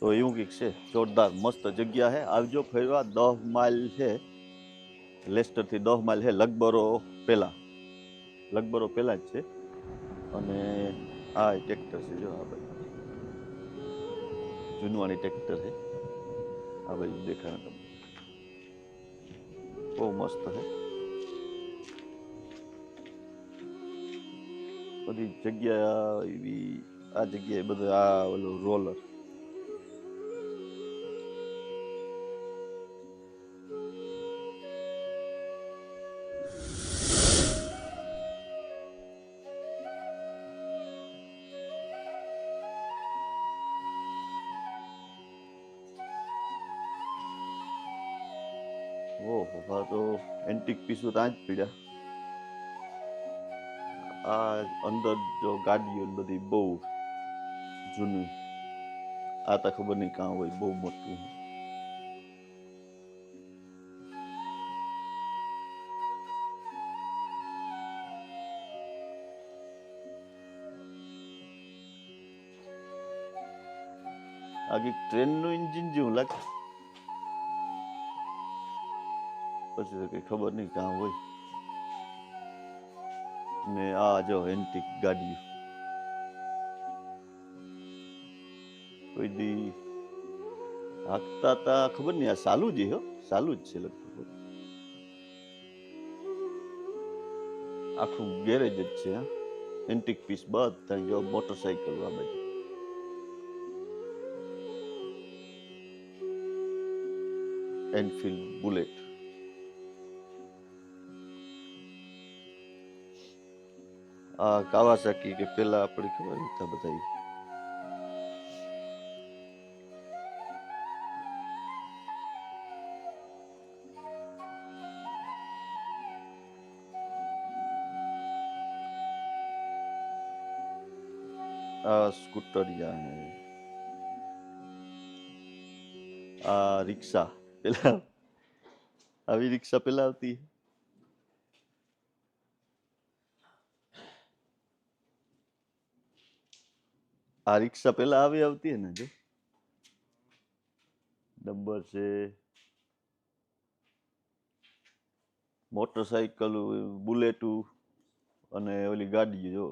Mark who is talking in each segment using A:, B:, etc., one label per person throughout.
A: તો એવું કંઈક છે. જોરદાર મસ્ત જગ્યા છે આવજો ફરવા. દસ માઇલ છે. લેસ્ટરથી દસ માઇલ છે લગબરો પહેલાં લગબરો પહેલાં જ છે. અને આ ટ્રેક્ટર છે. જો આ ભાઈ જૂનવાણી ટ્રેક્ટર છે આ ભાઈ દેખાય તમને. બહુ મસ્ત છે બધી જગ્યા એવી, આ જગ્યાએ બધું આ ઓલું રોલર. પીસો ત્યાં પીડ્યા આ અંદર જો ગાડીઓ બધી બહુ જૂની, આ તો ખબર નહીં કાં હોય, બહુ મોટું આગળ ટ્રેન ટ્રેનનું એન્જિન જેવું લાગે. પછી તો કંઈ ખબર નહીં કાં હોય. ને આ જો એન્ટિક ગાડી. કોઈ દી હાકતા તા, ખબર નહીં, આ સાલું જ હો, સાલું જ છે લગભગ. આખું ગેરેજ જ છે એન્ટિક પીસ બધા જો મોટરસાઇકલ આ બાજુ એનફિલ્ડ બુલેટ આ કાવાસાકી કે પેલા આપણે ખબર હતા બધા ઈ. આ સ્કૂટરિયા હે આ રિક્ષા પેલા આવી રિક્ષા પેલા આવતી આ રિક્ષા પેલા આવી આવતી ને જો. ડબ્બર છે. મોટરસાઇકલ બુલેટું અને ઓલી ગાડી જો.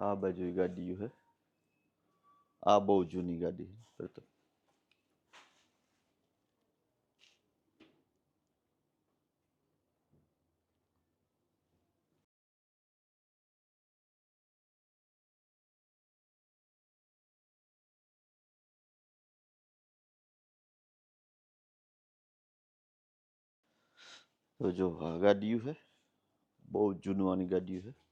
A: આ બાજુ ગાડીઓ હે. આ બહુ જૂની ગાડી છે જો આ ગાડીઓ છે બહુ જૂનવાની ગાડીયું છે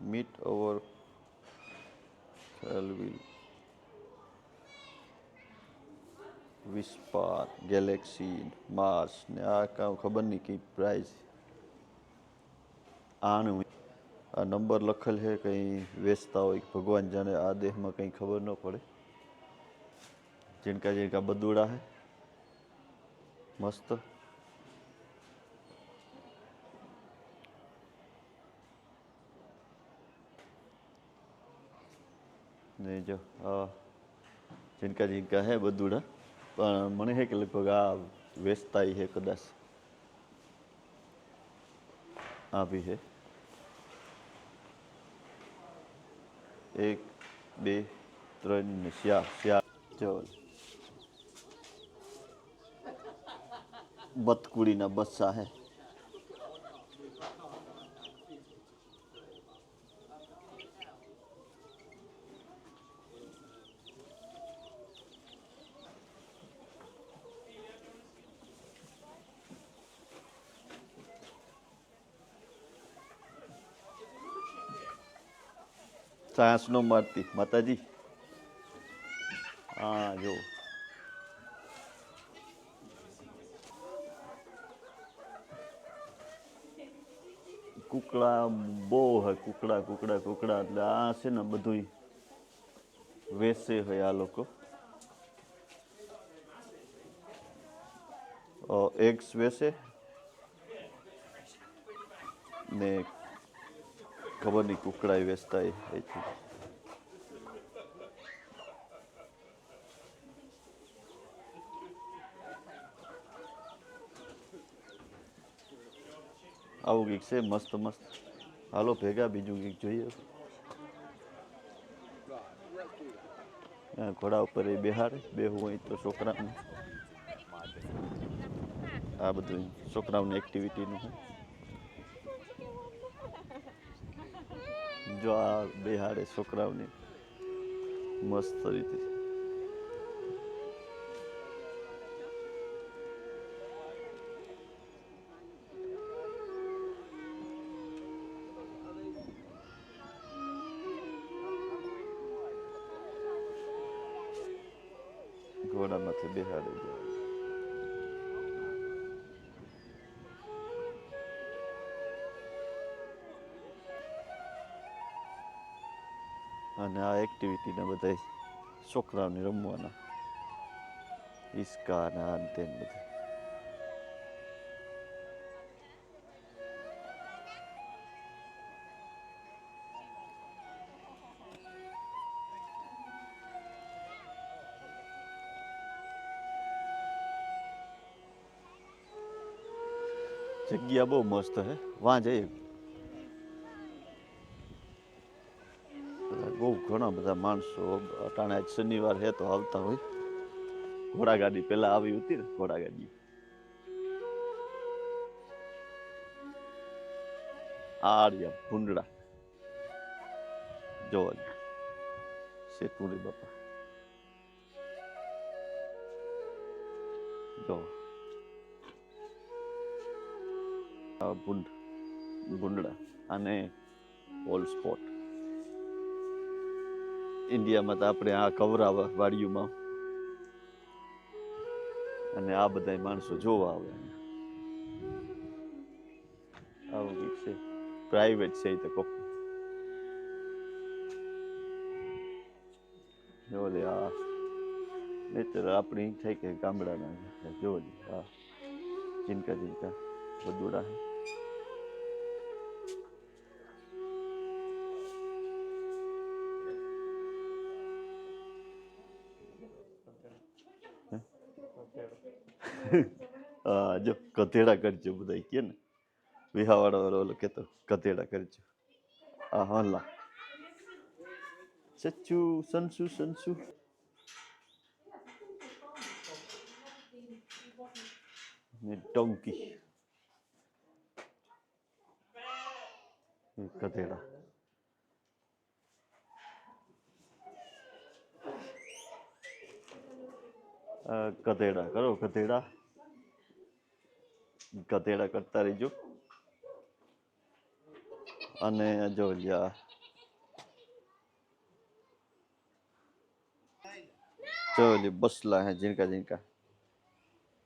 A: meet our Kelvin વિસ્પાર ગેલેક્સી માર્સ ને આ કાં ખબર નહીં કઈ પ્રાઇઝ આનું આ નંબર લખેલ છે, કંઈ વેચતા હોય ભગવાન જાણે આ દેહમાં કંઈ ખબર ન પડે. જીણકા જીણકા બદુડા હે મસ્ત. ને જો આ જીનકા જીનકા હે બદુડા પણ મને હે કે લગભગ આ વેચતા હે કદાચ. આ બી હે. એક, બે, ત્રણ ને ચાર ચાર. ચલ બતકુડીના બસ્સા હે. સાયન્સ નો મારતી માતાજી હા જો કુકડા બહુ હે, કુકડા કુકડા કુકડા. એટલે આ છે ને બધું વેચે હોય આ લોકો. એગ્સ વેચે ને ખબર નહીં કુકડા વેચતા એ આવું કંઈક છે, મસ્ત મસ્ત. હાલો, ભેગા બીજું કંઈક જોઈએ. ઘોડા ઉપર એ બેહાડે બેહવું હોય તો છોકરાને. આ બધું છોકરાઓની એક્ટિવિટીનું છે જો આ બેહાડે છોકરાઓની મસ્ત રીતે. ઘોડામાંથી બેહાડે જાય અને આ એક્ટિવિટીને બધા છોકરાઓને રમવાના. હિસકા ને આ તે બધા જગ્યા બહુ મસ્ત હે. વાં જઈએ બધા બહુ ઘણા બધા માણસો અટાણે આજ શનિવાર હે તો આવતા હોય. ઘોડાગાડી પેલા આવી હતી ને ઘોડાગાડી આર્યા ભૂંડડા જો શેતુરી બાપા. જો. ભૂંડ ભૂંડડા અને ઓલ સ્પોટ ઇન્ડિયામાં તો આપણે આ કવરાવ વાડીઓમાં. અને આ બધા માણસો જોવા આવે. આવું કંઈક છે. પ્રાઇવેટ છે તો જોલે જો લે આ. નહીતર આપણી થાય કે ગામડાના. જોલે આ. ચિંતા ચિંતા બધું હે હા જો ગધેડા કરજો બધા કે ને વિહાવાળો વાળો ઓલો કેતો ગધેડા કરજો આ હલા સચ્ચુ સંસુ સંસુ ને ડોંકી ગધેડા અ, ગધેડા કરો ગધેડા ગધેડા કરતા રહીજો. અને જો લ્યા. જો લી બસલા હે જીનકા જીનકા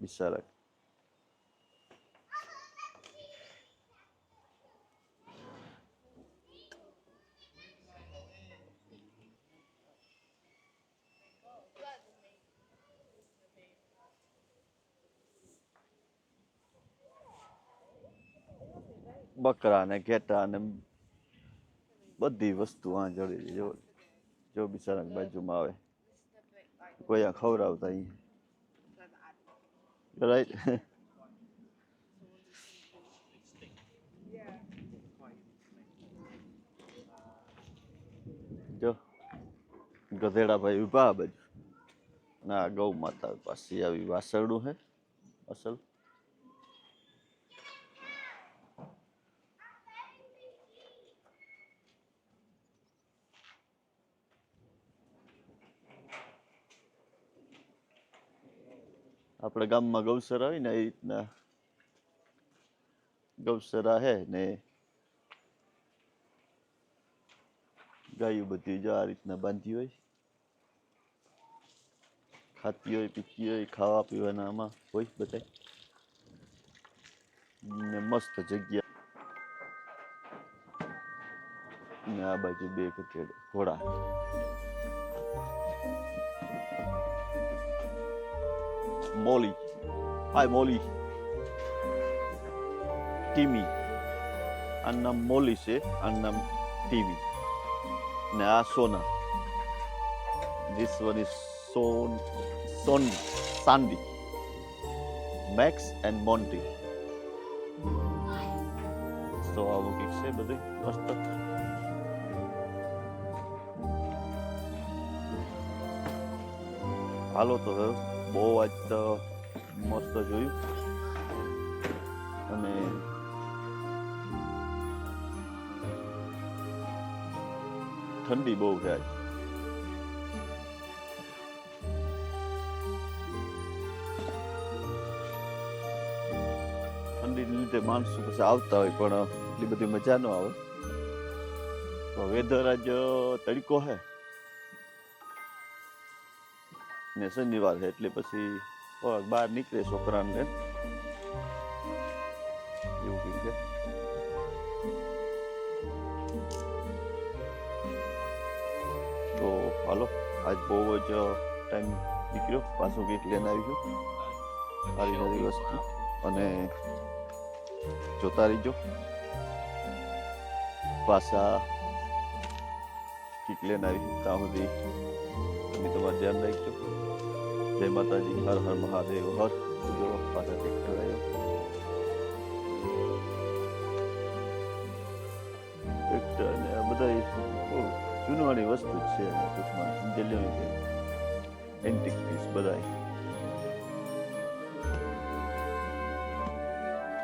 A: બિચારા બકરા ને ઘેટા ને બધી વસ્તુ આ જડી જો જો જો બિચારા બાજુમાં આવે. કોઈ આ ખવડાવતા અહીં રાઈટ જો, ગધેડા ભાઈ ઊભા બાજુ. ના, ગૌ માતા પાસે આવી વાસરડું હે, અસલ. આપણે ગામમાં ગૌસરા હોય ને એ રીતના ગૌસરા હે ને ગાયું બધી જો આ રીતના બાંધી હોય ખાતી હોય, પીતી હોય, ખાવા પીવાના આમાં હોય બધા ને મસ્ત જગ્યા. ને આ બાજુ બે ઘોડા. મોલી હાય મોલી ટીમી આનું નામ મોલી છે આનું નામ ટીમી ને આ Sona this one is son son Sandy Max and Monty તો આવું કંઈક છે બધું મસ્ત હાલો તો હવે બહુ આજ તો મસ્ત જોયું. અને ઠંડી બહુ થાય. ઠંડીને લીધે માણસો પછી આવતા હોય, પણ એટલી બધી મજા ન આવે. વેધર આજ તડકો હે. ને શનિવાર એટલે પછી બહાર નીકળે છોકરાને. એવું કંઈક છે. તો હાલો, આજ બહુ જ ટાઈમ નીકળ્યો. પાછું કંઈક લઈને આવીશું સારી સારી વસ્તુ અને જોતા રહીજો. પાછા કંઈક લઈને આવીશું ત્યાં સુધી તમે ધ્યાન રાખજો. જય માતાજી, હર હર મહાદેવ, હર બધા બહુ જૂનવાણી વસ્તુ છે ટૂંકમાં. એન્ટિક પીસ બધા